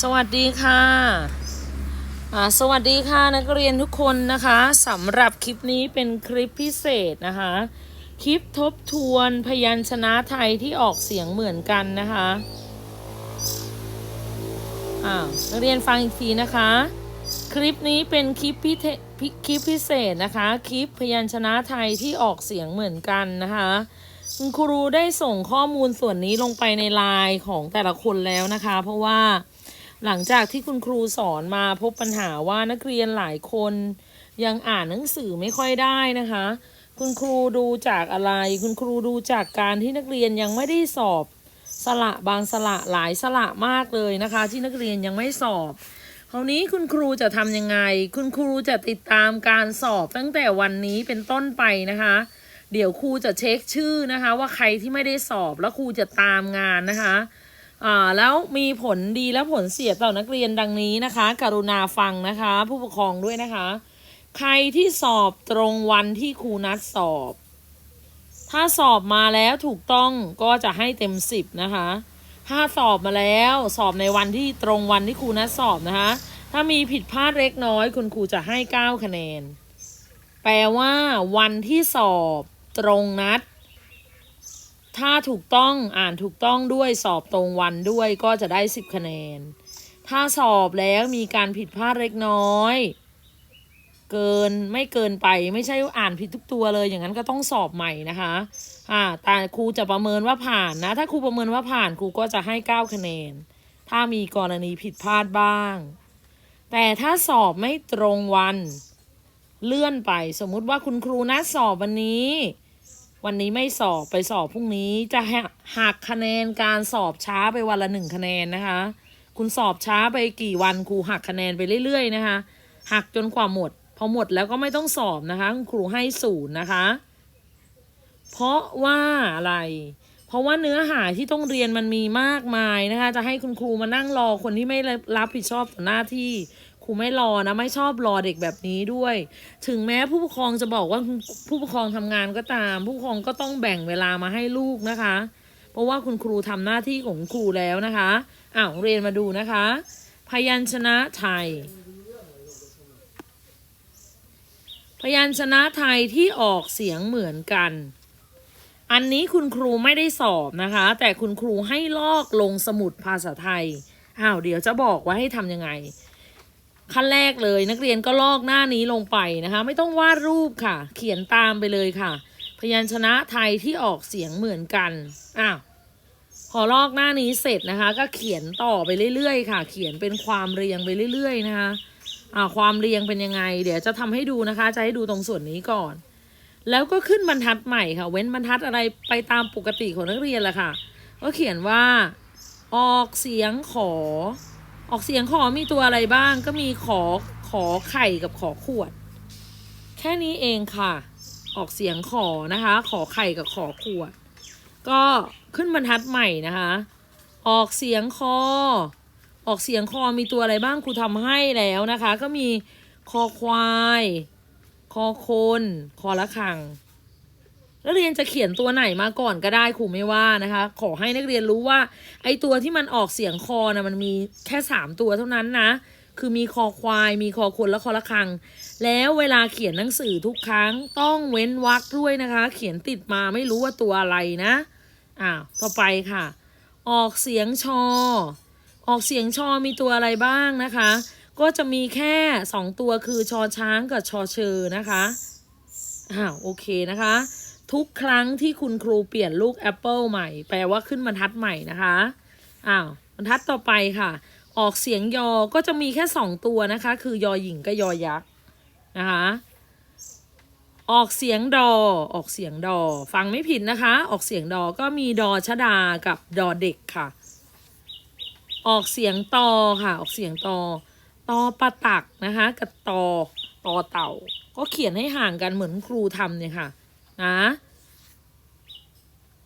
สวัสดีค่ะสวัสดีค่ะนักเรียนทุกคนนะคะสำหรับคลิปนี้เป็นคลิปพิเศษนะคะ คลิปทบทวนพยัญชนะไทยที่ออกเสียงเหมือนกันนะคะอ่านักเรียนฟังอีกทีนะคะ คลิปนี้เป็นคลิปพิเคลิปพิเศษนะคะ คลิปพยัญชนะไทยที่ออกเสียงเหมือนกันนะคะคุณครูได้ส่งข้อมูลส่วนนี้ลงไปในไลน์ของแต่ละคนแล้วนะคะ เพราะว่า หลังจากที่คุณครูสอนมาพบปัญหาว่านักเรียนหลายคน ยังอ่านหนังสือไม่ค่อยได้นะคะ คุณครูดูจากอะไร คุณครูดูจากการที่นักเรียนยังไม่ได้สอบสละบางสละหลายสละมากเลยนะคะ ที่นักเรียนยังไม่สอบคราวนี้คุณครูจะทำยังไง คุณครูจะติดตามการสอบตั้งแต่วันนี้เป็นต้นไปนะคะ เดี๋ยวครูจะเช็คชื่อนะคะ ว่าใครที่ไม่ได้สอบแล้วครูจะตามงานนะคะ อ่าแล้วมีผลดีและผลเสียต่อนักเรียนดังนี้นะคะ กรุณาฟังนะคะ ผู้ปกครองด้วยนะคะ ใครที่สอบตรงวันที่ครูนัดสอบ ถ้าสอบมาแล้วถูกต้องก็จะให้เต็มสิบนะคะ ถ้าสอบมาแล้วสอบในวันที่ตรงวันที่ครูนัดสอบนะคะ ถ้ามีผิดพลาดเล็กน้อย คุณครูจะให้เก้าคะแนน แปลว่า วันที่สอบตรงนัด ถ้าถูกต้องอ่านถูกต้องด้วยสอบตรงวันด้วยก็จะได้ 10 คะแนน ถ้าสอบแล้วมีการผิดพลาดเล็กน้อย เกินไม่เกินไปไม่ใช่อ่านผิดทุกตัวเลยอย่างนั้นก็ต้องสอบใหม่นะคะอ่าแต่ครูจะประเมินว่าผ่านนะ ถ้าครูประเมินว่าผ่านครูก็จะให้ 9 คะแนน ถ้ามีกรณีผิดพลาดบ้าง แต่ถ้าสอบไม่ตรงวัน เลื่อนไป สมมุติว่าคุณครูนัดสอบวันนี้ วันนี้ไม่สอบไปสอบพรุ่งนี้จะหักคะแนนการสอบช้าไปวันละหนึ่งคะแนนนะคะ คุณสอบช้าไปกี่วันครูหักคะแนนไปเรื่อยๆนะคะหักจนกว่าหมด พอหมดแล้วก็ไม่ต้องสอบนะคะคุณครูให้ศูนย์นะคะ เพราะว่าอะไร เพราะว่าเนื้อหาที่ต้องเรียนมันมีมากมายนะคะ จะให้คุณครูมานั่งรอคนที่ไม่รับผิดชอบต่อหน้าที่ ครูไม่รอนะไม่ชอบรอเด็กแบบนี้ด้วย ถึงแม้ผู้ปกครองจะบอกว่าผู้ปกครองทำงานก็ตาม ผู้ปกครองก็ต้องแบ่งเวลามาให้ลูกนะคะ เพราะว่าคุณครูทำหน้าที่ของครูแล้วนะคะอ้าวเรียนมาดูนะคะ พยัญชนะไทย พยัญชนะไทยที่ออกเสียงเหมือนกัน อันนี้คุณครูไม่ได้สอบนะคะ แต่คุณครูให้ลอกลงสมุดภาษาไทยอ้าวเดี๋ยวจะบอกว่าให้ทำยังไง ขั้นแรกเลยนักเรียนก็ลอกหน้านี้ลงไปนะคะ ไม่ต้องวาดรูปค่ะ เขียนตามไปเลยค่ะ พยัญชนะไทยที่ออกเสียงเหมือนกันอ้าวพอลอกหน้านี้เสร็จนะคะ ก็เขียนต่อไปเรื่อยๆ ค่ะ เขียนเป็นความเรียงไปเรื่อย ๆ นะคะอ่าความเรียงเป็นยังไง เดี๋ยวจะทำให้ดูนะคะ จะให้ดูตรงส่วนนี้ก่อน แล้วก็ขึ้นบรรทัดใหม่ค่ะ เว้นบรรทัดอะไรไปตามปกติของนักเรียนแหละค่ะ ก็เขียนว่า ออกเสียงขอ ออกเสียงขอมีตัวอะไรบ้างก็มีขอขอไข่กับขอขวด แค่นี้เองค่ะ ออกเสียงขอนะคะ ขอไข่กับขอขวด ก็ขึ้นบรรทัดใหม่นะคะ ออกเสียงคอ ออกเสียงคอมีตัวอะไรบ้างครูทำให้แล้วนะคะ ก็มีคอควาย คอคน คอละคัง นักเรียนจะเขียนตัวไหนมาก่อนก็ได้ครูไม่ว่านะคะ ขอให้นักเรียนรู้ว่า ไอตัวที่มันออกเสียงคอนะมันมีแค่สามตัวเท่านั้นนะ คือมีคอควาย มีคอคนและคอละคัง แล้วเวลาเขียนหนังสือทุกครั้งต้องเว้นวรรคด้วยนะคะ เขียนติดมาไม่รู้ว่าตัวอะไรนะ อ่าต่อไปค่ะ ออกเสียงชอ ออกเสียงชอมีตัวอะไรบ้างนะคะ ก็จะมีแค่สองตัวคือชอช้างกับชอเชอนะคะอ้าวโอเคนะคะ ทุกครั้งที่คุณครูเปลี่ยนลูกแอปเปิลใหม่ แปลว่าขึ้นบรรทัดใหม่นะคะอ้าวบรรทัดต่อไปค่ะ ออกเสียงยอก็จะมีแค่สองตัวนะคะ คือยอหญิงกับยอยักษ์นะคะออกเสียงดอ ออกเสียงดอ ฟังไม่ผิดนะคะ ออกเสียงดอก็มีดอชดากับดอเด็กค่ะ ออกเสียงตอค่ะ ออกเสียงตอตอปะตักนะคะ กับตอตอเต่า ก็เขียนให้ห่างกันเหมือนครูทำเนี่ยค่ะ นะ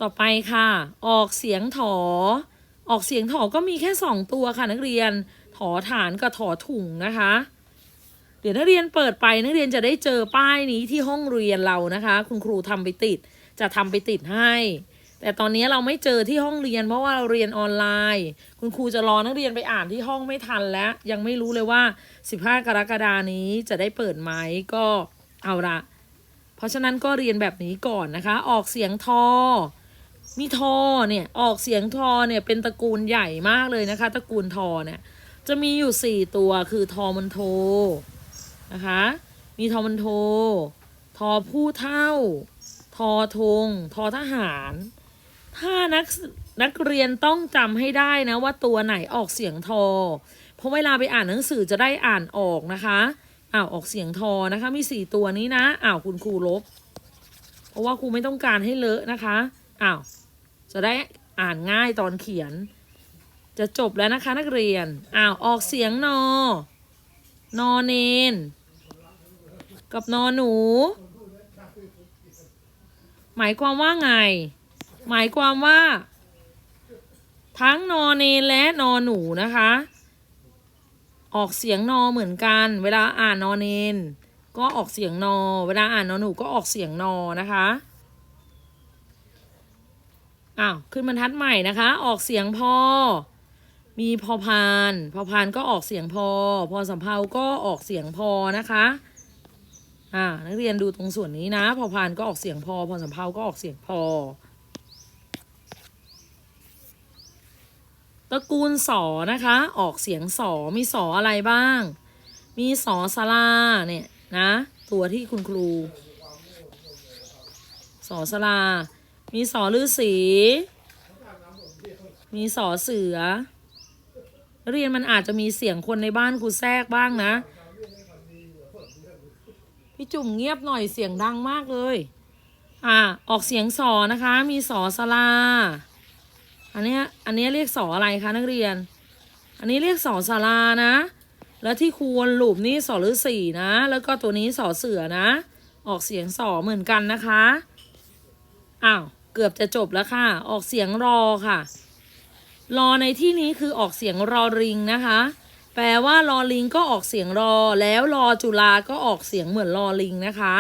ต่อไปค่ะ ออกเสียงถอ ออกเสียงถอก็มีแค่สองตัวค่ะนักเรียน ถอฐานกับถอถุงนะคะ เดี๋ยวนักเรียนเปิดไปนักเรียนจะได้เจอป้ายนี้ที่ห้องเรียนเรานะคะ คุณครูทำไปติด จะทำไปติดให้ แต่ตอนนี้เราไม่เจอที่ห้องเรียนเพราะว่าเราเรียนออนไลน์ คุณครูจะรอนักเรียนไปอ่านที่ห้องไม่ทันแล้ว ยังไม่รู้เลยว่า 15 กรกฎานี้จะได้เปิดไหมก็เอาละ เพราะฉะนั้นก็เรียนแบบนี้ก่อนนะคะ ออกเสียงทอ มีทอเนี่ย ออกเสียงทอเนี่ยเป็นตระกูลใหญ่มากเลยนะคะ ตระกูลทอเนี่ย จะมีอยู่สี่ตัวคือทอมันโทนะคะ มีทอมันโท ทอผู้เท่า ทอทงทอทหาร ถ้านักนักเรียนต้องจำให้ได้นะว่าตัวไหนออกเสียงทอ เพราะเวลาไปอ่านหนังสือจะได้อ่านออกนะคะ อ้าวออกเสียงทอนะคะ มีสี่ตัวนี้นะอ้าวคุณครูลบ เพราะว่าครูไม่ต้องการให้เลอะนะคะอ้าวจะได้อ่านง่ายตอนเขียน จะจบแล้วนะคะนักเรียนอ้าวออกเสียงนอนอเนน กับนอหนู หมายความว่าไง หมายความว่า ทั้งนอเนนและนอหนูนะคะ ออกเสียงนอเหมือนกัน เวลาอ่านนอเนนก็ออกเสียงนอ เวลาอ่านนอหนูก็ออกเสียงนอนะคะอ้าวขึ้นบรรทัดใหม่นะคะ ออกเสียงพอ มีพอพาน พอพานก็ออกเสียงพอ พอสำเพาก็ออกเสียงพอนะคะอ่านักเรียนดูตรงส่วนนี้นะ พอพานก็ออกเสียงพอ พอสำเพาก็ออกเสียงพอ ตระกูลสอนะคะ ออกเสียงสอมีสออะไรบ้าง มีสอสลาเนี่ยนะ ตัวที่คุณครู สอสลา มีสอฤาษีมีสอเสือ เรียนมันอาจจะมีเสียงคนในบ้านครูแทรกบ้างนะ พี่จุ่มเงียบหน่อยเสียงดังมากเลย อ่า ออกเสียงสอนะคะ มีสอสลา อันนี้อันนี้เรียกสออะไรคะนักเรียน อันนี้เรียกสอสารานะ แล้วที่ครูวนลูปนี่สอฤาษีนะ แล้วก็ตัวนี้สอเสือนะ ออกเสียงสอเหมือนกันนะคะ อ้าวเกือบจะจบแล้วค่ะ ออกเสียงรอค่ะ รอในที่นี้คือออกเสียงรอริงนะคะ แปลว่ารอลิงก็ออกเสียงรอ แล้วรอจุฬาก็ออกเสียงเหมือนรอลิงนะคะ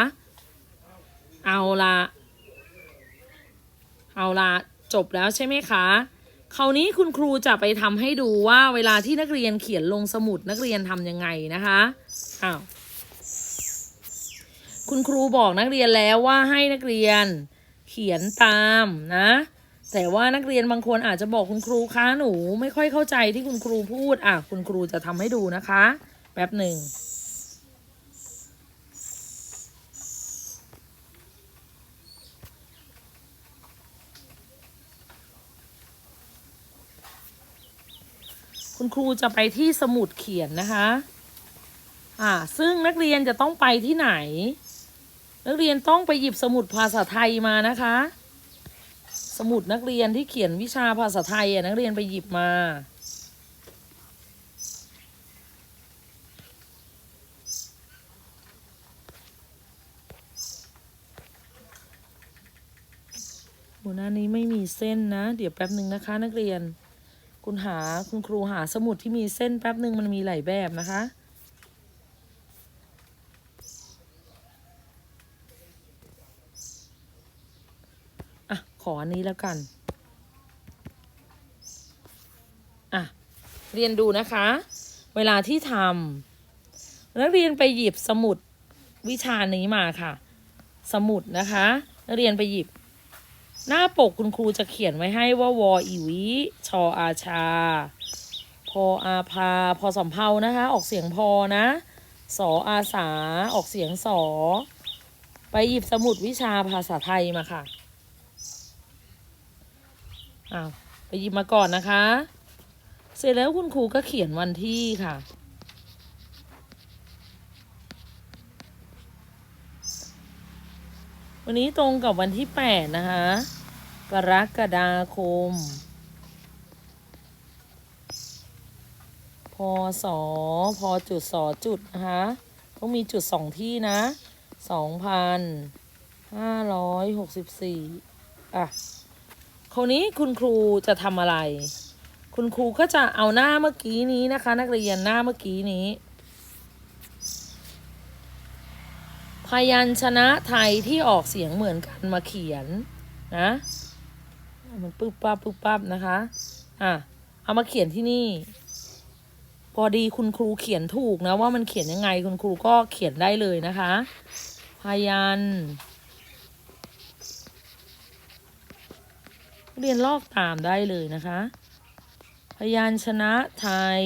เอาละเอาละ จบแล้วใช่ไหมคะคราวนี้คุณครูจะไปทำให้ดูว่าเวลาที่นักเรียนเขียนลงสมุดนักเรียนทำยังไงนะคะอ้าวคุณครูบอกนักเรียนแล้วว่าให้นักเรียนเขียนตามนะ แต่ว่านักเรียนบางคนอาจจะบอกคุณครูคะหนู ไม่ค่อยเข้าใจที่คุณครูพูดอะคุณครูจะทำให้ดูนะคะ แป๊บหนึ่ง คุณครูจะไปที่สมุดเขียนนะคะ อ่า ซึ่งนักเรียนจะต้องไปที่ไหน นักเรียนต้องไปหยิบสมุดภาษาไทยมานะคะ สมุดนักเรียนที่เขียนวิชาภาษาไทยอะนักเรียนไปหยิบมาหัวหน้านี้ไม่มีเส้นนะ เดี๋ยวแป๊บหนึ่งนะคะ นักเรียน คุณหาคุณครูหาสมุดที่มีเส้นแป๊บหนึ่งมันมีหลายแบบนะคะ อะ ขออันนี้แล้วกัน อะ เรียนดูนะคะ เวลาที่ทำนักเรียนไปหยิบสมุดวิชานี้มาค่ะ สมุดนะคะ นักเรียนไปหยิบ หน้าปกคุณครูจะเขียนไว้ให้ว่าวออีวิชออาชา พออาพา พอสำเพานะคะ ออกเสียงพอนะ สออาสา ออกเสียงสอ ไปหยิบสมุดวิชาภาษาไทยมาค่ะอ้าวไปหยิบมาก่อนนะคะ เสร็จแล้วคุณครูก็เขียนวันที่ค่ะ วันนี้ตรงกับวันที่แปดนะคะ กรกฎาคม พศพอจุดสอจุดนะคะต้องมีจุดสองที่นะสองพันห้าร้อยหกสิบสี่อะคราวนี้คุณครูจะทำอะไร คุณครูก็จะเอาหน้าเมื่อกี้นี้นะคะ นักเรียนหน้าเมื่อกี้นี้ พยัญชนะไทยที่ออกเสียงเหมือนกันมาเขียนนะ มันปึ๊บปั๊บปึ๊บปั๊บนะคะ อะ เอามาเขียนที่นี่ พอดีคุณครูเขียนถูกนะ ว่ามันเขียนยังไงคุณครูก็เขียนได้เลยนะคะ พยัญเรียนลอกตามได้เลยนะคะ พยัญชนะไทย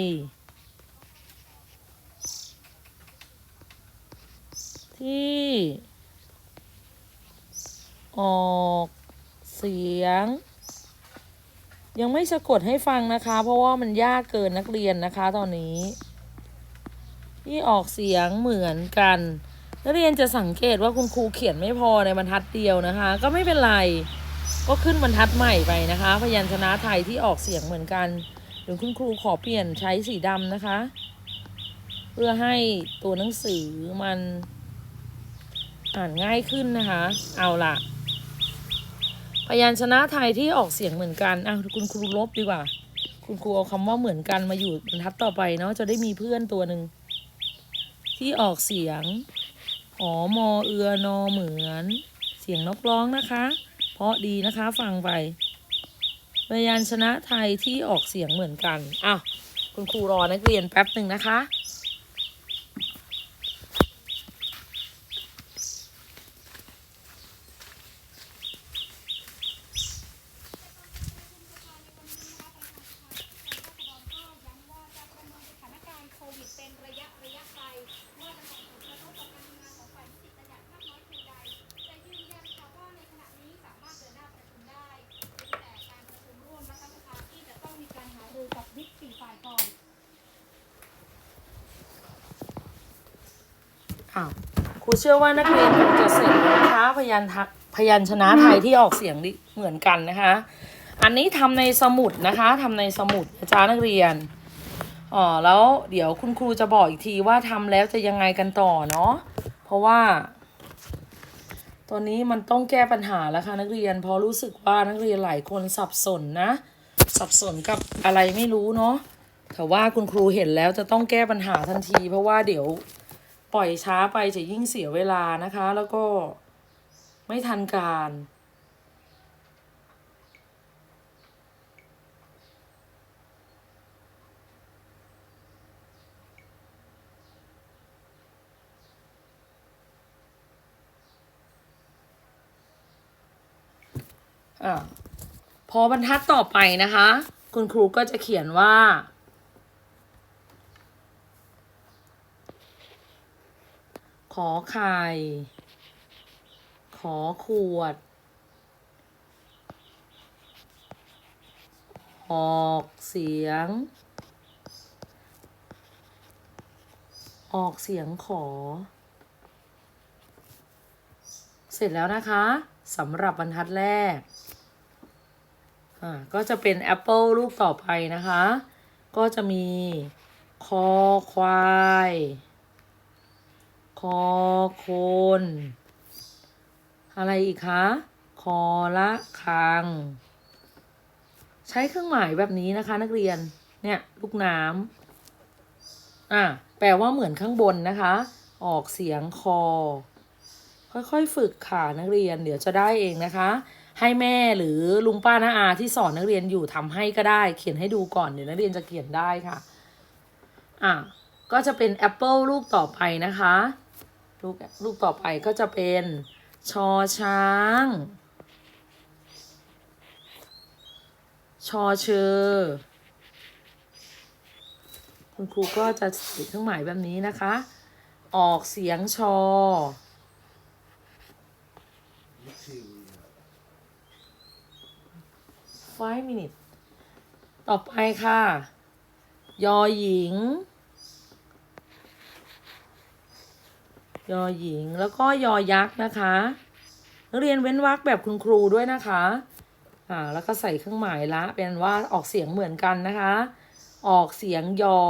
ที่ ออกเสียง ยังไม่สะกดให้ฟังนะคะ เพราะว่ามันยากเกินนักเรียนนะคะ ตอนนี้ ที่ออกเสียงเหมือนกัน นักเรียนจะสังเกตว่าคุณครูเขียนไม่พอในบรรทัดเดียวนะคะ ก็ไม่เป็นไร ก็ขึ้นบรรทัดใหม่ไปนะคะ พยัญชนะไทยที่ออกเสียงเหมือนกันเดี๋ยวคุณครูขอเปลี่ยนใช้สีดำนะคะ เพื่อให้ตัวหนังสือมันอ่านง่ายขึ้นนะคะ เอาล่ะ ยัญชนะไทยที่ออกเสียงเหมือนกันอะคุณครูลบดีกว่า คุณครูเอาคำว่าเหมือนกันมาอยู่บรรทัดต่อไปเนาะจะได้มีเพื่อนตัวหนึ่งที่ออกเสียงหอมอเอือนอเหมือน เสียงนกร้องนะคะ เพราะดีนะคะฟังไปพยัญชนะไทยที่ออกเสียงเหมือนกันอ้าวคุณครูรอนักเรียนแป๊บหนึ่งนะคะ สถานการณ์โควิดเป็นระยะระยะไปว่าจะส่งผลกระทบต่อการทำงานของฝ่ายนิสิตเป็นอย่างมากน้อยเพียงใดแต่ยืนยันค่ะว่าในขณะนี้สามารถเดินหน้าประชุมได้เพียงแต่การประชุมร่วมรัฐสภาที่จะต้องมีการหารือกับวิปสี่ฝ่ายก่อน ครูเชื่อว่านักเรียนคงจะเสร็จนะคะพยัญชนะพยัญชนะไทยที่ออกเสียงดิเหมือนกันนะคะ อันนี้ทำในสมุดนะคะทำในสมุดนะจ๊ะนักเรียนอ๋อแล้วเดี๋ยวคุณครูจะบอกอีกทีว่าทำแล้วจะยังไงกันต่อเนาะเพราะว่าตอนนี้มันต้องแก้ปัญหาแล้วค่ะนักเรียนเพราะรู้สึกว่านักเรียนหลายคนสับสนนะ สับสนกับอะไรไม่รู้เนาะแต่ว่าคุณครูเห็นแล้วจะต้องแก้ปัญหาทันที เพราะว่าเดี๋ยว ปล่อยช้าไปจะยิ่งเสียเวลานะคะ แล้วก็ไม่ทันการ อ่าพอบรรทัดต่อไปนะคะ คุณครูก็จะเขียนว่า ขอไข่ ขอขวด ออกเสียง ออกเสียงขอ เสร็จแล้วนะคะสำหรับบรรทัดแรก อ่า ก็จะเป็นแอปเปิลลูกต่อไปนะคะ ก็จะมี คอควาย คอโคน อะไรอีกคะ คอละคัง ใช้เครื่องหมายแบบนี้นะคะ นักเรียน เนี่ย ลูกน้ำอะ แปลว่าเหมือนข้างบนนะคะ ออกเสียงคอ ค่อยๆฝึกค่ะนักเรียน เดี๋ยวจะได้เองนะคะ ให้แม่หรือลุงป้าน้าอาที่สอนนักเรียนอยู่ทำให้ก็ได้ เขียนให้ดูก่อนเดี๋ยวนักเรียนจะเขียนได้ค่ะ อะก็จะเป็นแอปเปิลลูกต่อไปนะคะ ลูกลูกต่อไปก็จะเป็นชอช้าง ชอเชอคุณครูก็จะติดเครื่องหมายแบบนี้นะคะ ออกเสียงชอ five minutes ต่อไปค่ะ ยอหญิง ยอหญิงแล้วก็ยอยักษ์นะคะนักเรียนเว้นวรรคแบบคุณครูด้วยนะคะอ่าแล้วก็ใส่เครื่องหมายละ เป็นว่าออกเสียงเหมือนกันนะคะ ออกเสียงยอ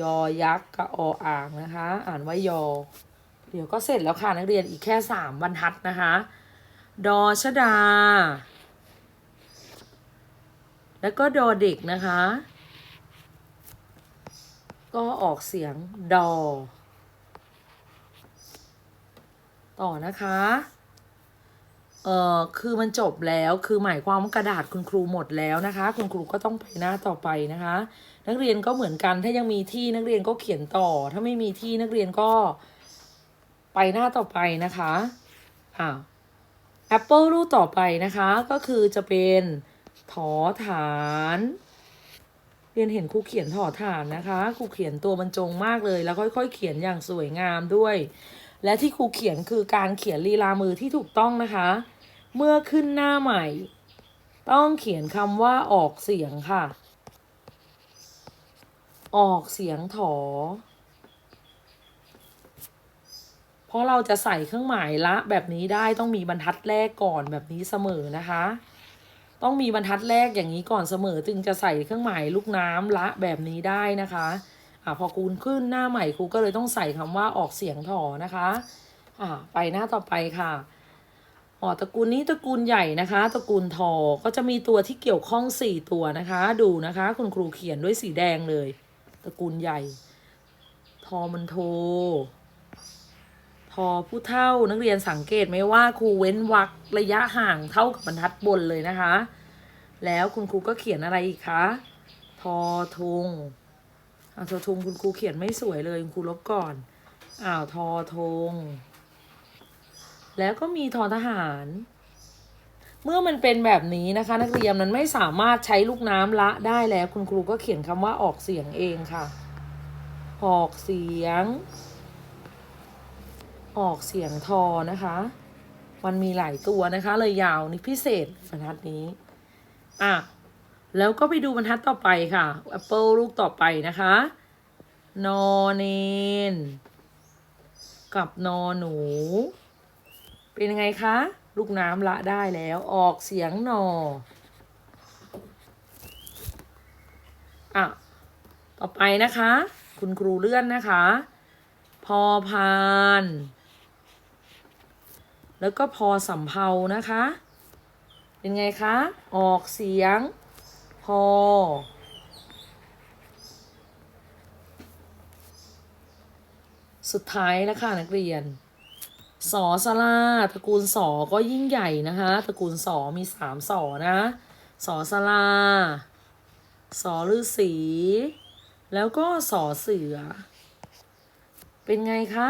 ยอยักษ์กับออ่างนะคะ อ่านว่ายอ เดี๋ยวก็เสร็จแล้วค่ะนักเรียนอีกแค่สามบรรทัดนะคะ ดอชดา แล้วก็ดอเด็กนะคะ ก็ออกเสียงดอ ต่อนะคะเอ่อคือมันจบแล้วคือหมายความว่ากระดาษคุณครูหมดแล้วนะคะ คุณครูก็ต้องไปหน้าต่อไปนะคะ นักเรียนก็เหมือนกันถ้ายังมีที่นักเรียนก็เขียนต่อ ถ้าไม่มีที่นักเรียนก็ไปหน้าต่อไปนะคะอ่าแอปเปิลรูปต่อไปนะคะก็คือจะเป็นถอฐาน เรียนเห็นครูเขียนถอฐานนะคะครูเขียนตัวบรรจงมากเลย แล้วค่อย ๆ เขียนอย่างสวยงามด้วย และที่ครูเขียนคือการเขียนลีลามือที่ถูกต้องนะคะ เมื่อขึ้นหน้าใหม่ ต้องเขียนคำว่าออกเสียงค่ะ ออกเสียงถอ เพราะเราจะใส่เครื่องหมายละแบบนี้ได้ต้องมีบรรทัดแรกก่อนแบบนี้เสมอนะคะ ต้องมีบรรทัดแรกอย่างนี้ก่อนเสมอจึงจะใส่เครื่องหมายลูกน้ำละแบบนี้ได้นะคะ อ่าพอคูณขึ้นหน้าใหม่ครูก็เลยต้องใส่คำว่าออกเสียงถอนะคะอ่าไปหน้าต่อไปค่ะอ๋อตระกูลนี้ตระกูลใหญ่นะคะ ตระกูลทอก็จะมีตัวที่เกี่ยวข้องสี่ตัวนะคะ ดูนะคะ คุณครูเขียนด้วยสีแดงเลย ตระกูลใหญ่ ทอมันโททอผู้เท่านักเรียนสังเกตไหมว่าครูเว้นวรรคระยะห่างเท่ากับบรรทัดบนเลยนะคะ แล้วคุณครูก็เขียนอะไรอีกคะ ทอทง อ่าทอทงคุณครูเขียนไม่สวยเลยคุณครูลบก่อนอ้าวทอทง แล้วก็มีทอทหาร เมื่อมันเป็นแบบนี้นะคะ นักเรียนมันไม่สามารถใช้ลูกน้ำละได้แล้ว คุณครูก็เขียนคำว่าออกเสียงเองค่ะออกเสียง ออกเสียงทอนะคะ มันมีหลายตัวนะคะ เลยยาวนี่พิเศษบรรทัดนี้ อะ แล้วก็ไปดูบรรทัดต่อไปค่ะ Apple ลูกต่อไปนะคะ นอนเนนกับนอนหนู เป็นยังไงคะ ลูกน้ำละได้แล้วออกเสียงนออะต่อไปนะคะ คุณครูเลื่อนนะคะ พอพาน แล้วก็พอสำเพานะคะ เป็นไงคะ ออกเสียง พอสุดท้ายแล้วค่ะนักเรียน สอสลาตระกูลสอก็ยิ่งใหญ่นะคะตระกูลสอมีสามสอนะสอสลาสอฤาษีแล้วก็สอเสือ เป็นไงคะ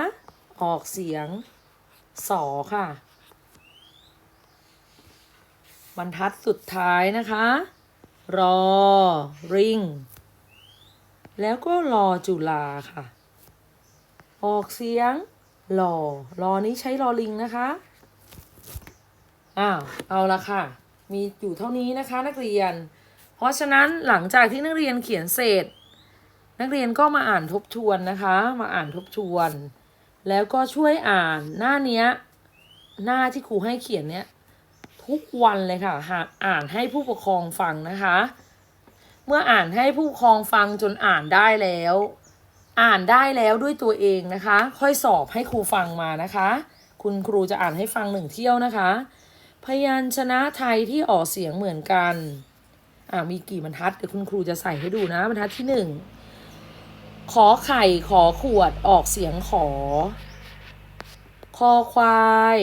ออกเสียงสอค่ะ บรรทัดสุดท้ายนะคะ รอ ริง แล้วก็รอจุลาค่ะ ออกเสียงรอรอนี้ใช้รอลิงนะคะ อ้าว เอาละค่ะ มีอยู่เท่านี้นะคะนักเรียน เพราะฉะนั้นหลังจากที่นักเรียนเขียนเสร็จ นักเรียนก็มาอ่านทบทวนนะคะ มาอ่านทบทวน แล้วก็ช่วยอ่านหน้าเนี้ย หน้าที่ครูให้เขียนเนี้ย ทุกวันเลยค่ะ หากอ่านให้ผู้ปกครองฟังนะคะ เมื่ออ่านให้ผู้ปกครองฟังจนอ่านได้แล้ว อ่านได้แล้วด้วยตัวเองนะคะ ค่อยสอบให้ครูฟังมานะคะ คุณครูจะอ่านให้ฟังหนึ่งเที่ยวนะคะ พยัญชนะไทยที่ออกเสียงเหมือนกัน อ่ามีกี่บรรทัดเดี๋ยวคุณครูจะใส่ให้ดูนะบรรทัดที่หนึ่งขอไข่ขอขวดออกเสียงขอ คอควาย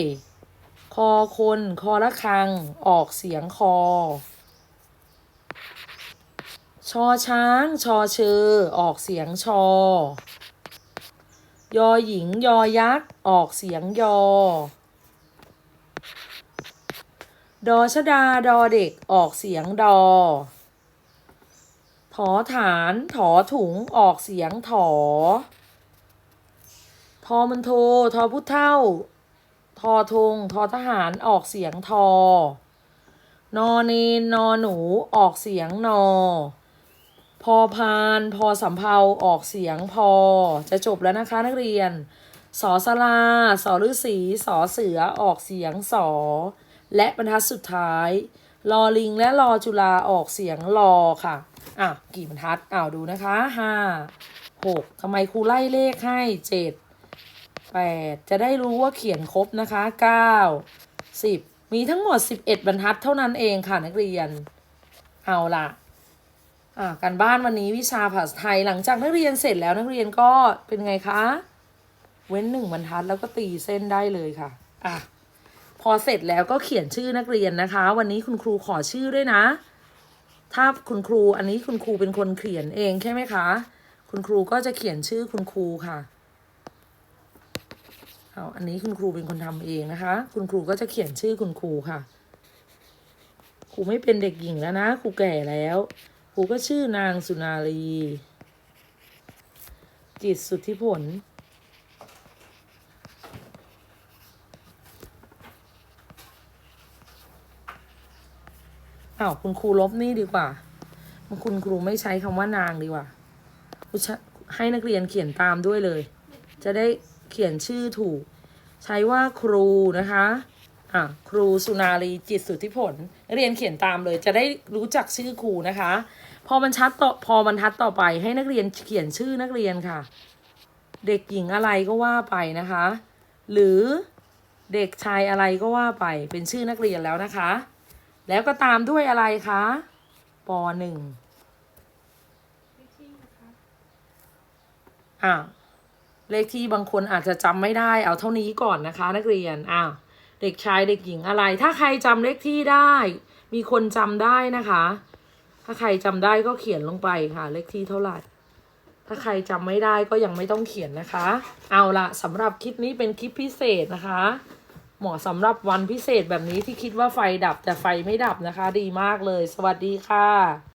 คอคน คอละคัง ออกเสียงคอ ชอช้าง ชอเชอ ออกเสียงชอ ยอหญิง ยอยักษ์ ออกเสียงยอ ดอชดา ดอเด็ก ออกเสียงดอ ถอฐาน ถอถุง ออกเสียงถอ ทอมันโท ทอผู้เท่า ทอทงทอทหารออกเสียงทอนอเนนนอหนูออกเสียงนอ พอพานพอสำเพาออกเสียงพอ จะจบแล้วนะคะนักเรียนสอสลาสอฤาษีสอเสือออกเสียงสอ และบรรทัดสุดท้ายลอลิงและลอจุลาออกเสียงลอค่ะอะกี่บรรทัดอ้าวดูนะคะห้าหกทำไมครูไล่เลขให้เจ็ด แปดจะได้รู้ว่าเขียนครบนะคะเก้าสิบมีทั้งหมดสิบเอ็ดบรรทัดเท่านั้นเองค่ะนักเรียน เอาละอ่าการบ้านวันนี้วิชาภาษาไทยหลังจากนักเรียนเสร็จแล้วนักเรียนก็เป็นไงคะ เว้นหนึ่งบรรทัดแล้วก็ตีเส้นได้เลยค่ะอะพอเสร็จแล้วก็เขียนชื่อนักเรียนนะคะ วันนี้คุณครูขอชื่อด้วยนะ ถ้าคุณครูอันนี้คุณครูเป็นคนเขียนเองใช่ไหมคะ คุณครูก็จะเขียนชื่อคุณครูค่ะ เอาอันนี้คุณครูเป็นคนทำเองนะคะ คุณครูก็จะเขียนชื่อคุณครูค่ะ ครูไม่เป็นเด็กหญิงแล้วนะ ครูแก่แล้ว ครูก็ชื่อนางสุนารี จิตสุทธิผล อ้าวคุณครูลบนี่ดีกว่า คุณครูไม่ใช้คำว่านางดีกว่าให้นักเรียนเขียนตามด้วยเลย จะได้ เขียนชื่อถูก ใช้ว่าครูนะคะอะครูสุนารีจิตสุทธิผลนักเรียนเขียนตามเลยจะได้รู้จักชื่อครูนะคะ พอบรรทัดต่อพอบรรทัดต่อไปให้นักเรียนเขียนชื่อนักเรียนค่ะ เด็กหญิงอะไรก็ว่าไปนะคะ หรือเด็กชายอะไรก็ว่าไปเป็นชื่อนักเรียนแล้วนะคะ แล้วก็ตามด้วยอะไรคะปหนึ่งอะ เลขที่บางคนอาจจะจำไม่ได้ เอาเท่านี้ก่อนนะคะ นักเรียนอะเด็กชายเด็กหญิงอะไร ถ้าใครจำเลขที่ได้ มีคนจำได้นะคะ ถ้าใครจำได้ก็เขียนลงไปค่ะ เลขที่เท่าไหร่ ถ้าใครจำไม่ได้ก็ยังไม่ต้องเขียนนะคะ เอาละสำหรับคลิปนี้เป็นคลิปพิเศษนะคะเหมาะสำหรับวันพิเศษแบบนี้ที่คิดว่าไฟดับแต่ไฟไม่ดับนะคะ ดีมากเลย สวัสดีค่ะ